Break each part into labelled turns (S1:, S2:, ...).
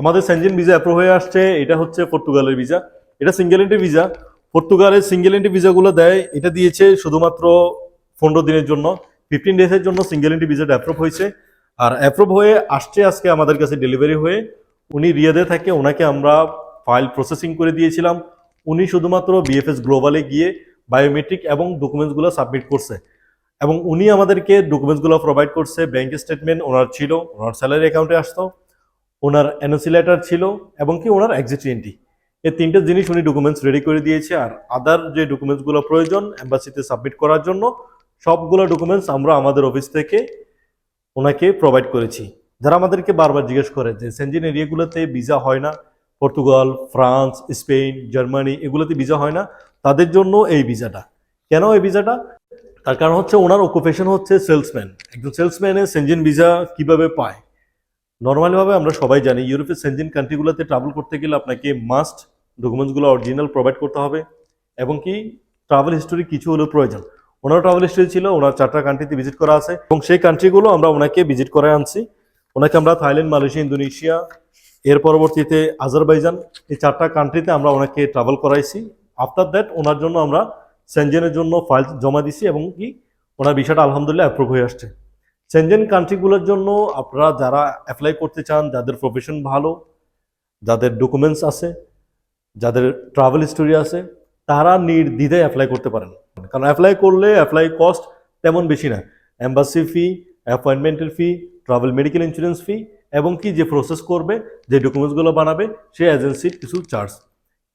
S1: আমাদের Shenzhen visa approve হয়ে আসছে, এটা হচ্ছে পর্তুগালের ভিসা এটা সিঙ্গেল এন্ট্রি ভিসা পর্তুগালের সিঙ্গেল এন্ট্রি ভিসাগুলো দেয়, এটা দিয়েছে শুধুমাত্র পনেরো দিনের জন্য ফিফটিন ডেজের জন্য সিঙ্গেল এন্ট্রি ভিসাটা অ্যাপ্রুভ হয়েছে। আর অ্যাপ্রুভ হয়ে আসছে আজকে আমাদের কাছে ডেলিভারি হয়ে। উনি রিয়াদে থাকে, ওনাকে আমরা ফাইল প্রসেসিং করে দিয়েছিলাম। উনি শুধুমাত্র বিএফএস গ্লোবালে গিয়ে বায়োমেট্রিক এবং ডকুমেন্টসগুলো সাবমিট করছে। এবং উনি আমাদেরকে ডকুমেন্টসগুলো প্রোভাইড করছে ব্যাংক স্টেটমেন্ট ওনার ছিল, ওনার স্যালারি অ্যাকাউন্টে আসতো। ওনার এনওসি লেটার ছিল এবং কি ওনার এক্সিট এন্ট্রি এই তিনটে জিনিস উনি ডকুমেন্টস রেডি করে দিয়েছে আর আদার যে ডকুমেন্টসগুলো প্রয়োজন এম্বাসিতে সাবমিট করার জন্য, সবগুলো ডকুমেন্টস আমরা আমাদের অফিস থেকে ওনাকে প্রোভাইড করেছি। যারা আমাদেরকে বারবার জিজ্ঞেস করে যে সেনজিন এরিয়াগুলোতে ভিসা হয় না? পর্তুগাল, ফ্রান্স, স্পেন, জার্মানি, এগুলোতে ভিসা হয় না? তাদের জন্য এই ভিসাটা। কেন এই ভিসাটা? তার কারণ হচ্ছে ওনার অকুপেশন হচ্ছে সেলসম্যান একজন সেলসম্যানের সেনজিন ভিসা কীভাবে পায়? নর্মালিভাবে আমরা সবাই জানি ইউরোপের সেনজিন কান্ট্রিগুলোতে ট্রাভেল করতে গেলে আপনাকে মাস্ট ডকুমেন্টসগুলো অরিজিনাল প্রোভাইড করতে হবে এবং কি ট্রাভেল হিস্টোরি কিছু হলেও প্রয়োজন। ওনার ট্রাভেল হিস্টোরি ছিল, ওনার চারটা কান্ট্রিতে ভিজিট করা আছে এবং সেই কান্ট্রিগুলো আমরা ওনাকে ভিজিট করে আনছি। ওনাকে আমরা থাইল্যান্ড, মালয়েশিয়া, ইন্দোনেশিয়া, এর পরবর্তীতে আজারবাইজান, এই চারটা কান্ট্রিতে আমরা ওনাকে ট্রাভেল করাইছি। আফটার দ্যাট ওনার জন্য আমরা সেনজেনের জন্য ফাইল জমা দিছি এবং কি ওনার বিষয়টা আলহামদুলিল্লাহ অ্যাপ্রুভ হয়ে আসছে। সেনজেন কান্ট্রিগুলোর জন্য আপনারা যারা অ্যাপ্লাই করতে চান, যাদের প্রফেশন ভালো, যাদের ডকুমেন্টস আছে, যাদের ট্রাভেল হিস্টোরি আছে, তারা নির্দ্বিধায় অ্যাপ্লাই করতে পারেন। কারণ অ্যাপ্লাই করলে অ্যাপ্লাই কস্ট তেমন বেশি না। Embassy fee অ্যাপয়েন্টমেন্টের fee travel medical insurance fee এবং কি যে প্রসেস করবে, যে ডকুমেন্টসগুলো বানাবে সেই এজেন্সির কিছু চার্জ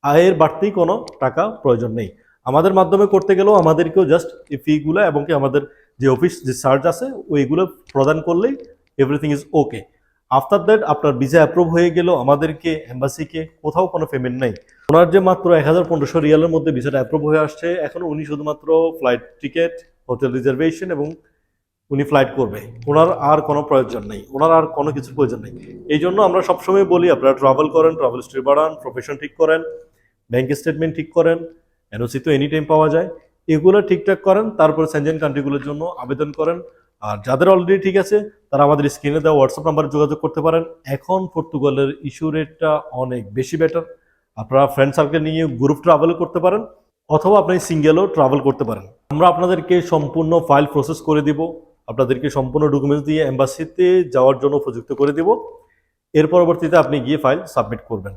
S1: আয়ের বাড়তি কোনো টাকা প্রয়োজন নেই। আমাদের মাধ্যমে করতে গেলেও আমাদেরকেও জাস্ট এই ফিগুলো এবং কি আমাদের যে অফিস, যে চার্জ আছে, ওইগুলো প্রদান করলেই everything is okay after that আপনার ভিসা অ্যাপ্রুভ হয়ে গেলেও আমাদেরকে এম্বাসিকে কোথাও কোনো পেমেন্ট নেই। ওনার যে মাত্র এক হাজার পনেরোশো রিয়ালের মধ্যে ভিসাটা অ্যাপ্রুভ হয়ে আসছে, এখন উনি শুধুমাত্র ফ্লাইট টিকিট হোটেল রিজার্ভেশন এবং উনি ফ্লাইট করবে। ওনার আর কোনো প্রয়োজন নেই। ওনার আর কোনো কিছুর প্রয়োজন নেই। এই জন্য আমরা সবসময় বলি, আপনারা ট্রাভেল করেন ট্রাভেল হিস্ট্রি বাড়ান প্রফেশন ঠিক করেন ব্যাংক স্টেটমেন্ট ঠিক করেন এনওসি তো এনি টাইম পাওয়া যায়। এগুলো ঠিকঠাক করেন, তারপর সেনজেন কান্ট্রিগুলোর জন্য আবেদন করেন। আর যাদের অলরেডি ঠিক আছে, তারা আমাদের স্ক্রিনে দেওয়া হোয়াটসঅ্যাপ নাম্বারে যোগাযোগ করতে পারেন। এখন পর্তুগালের ইস্যু রেটটা অনেক বেশি বেটার আপনারা ফ্রেন্ড সার্কেল নিয়ে গ্রুপ ট্রাভেল করতে পারেন, অথবা আপনি সিঙ্গেলও ট্রাভেল করতে পারেন। আমরা আপনাদেরকে সম্পূর্ণ ফাইল প্রসেস করে দিব। আপনাদেরকে সম্পূর্ণ ডকুমেন্টস দিয়ে এম্বাসিতে যাওয়ার জন্য উপযুক্ত করে দিব। এর পরবর্তীতে আপনি গিয়ে ফাইল সাবমিট করবেন।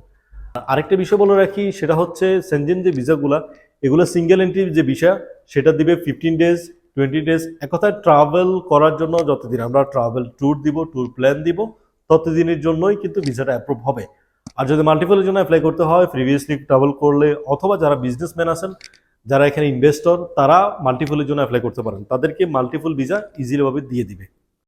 S1: আরেকটা বিষয় বলে রাখি, সেটা হচ্ছে সেনজেন যে ভিসাগুলা, এগুলো সিঙ্গেল এন্ট্রি যে ভিসা, সেটা দিবে ফিফটিন ডেজ টোয়েন্টি ডেজ এক কথায় ট্রাভেল করার জন্য যতদিন আমরা ট্রাভেল ট্যুর দিব ট্যুর প্ল্যান দিব, ততদিনের জন্যই কিন্তু ভিসাটা অ্যাপ্রুভ হবে। আর যদি মাল্টিপলের জন্য অ্যাপ্লাই করতে হয় প্রিভিয়াসলি ট্রাভেল করলে, অথবা যারা বিজনেসম্যান আছেন, যারা এখানে ইনভেস্টর তারা মাল্টিপলের জন্য অ্যাপ্লাই করতে পারেন। তাদেরকে মাল্টিপল ভিসা ইজিলিভাবে দিয়ে দিবে।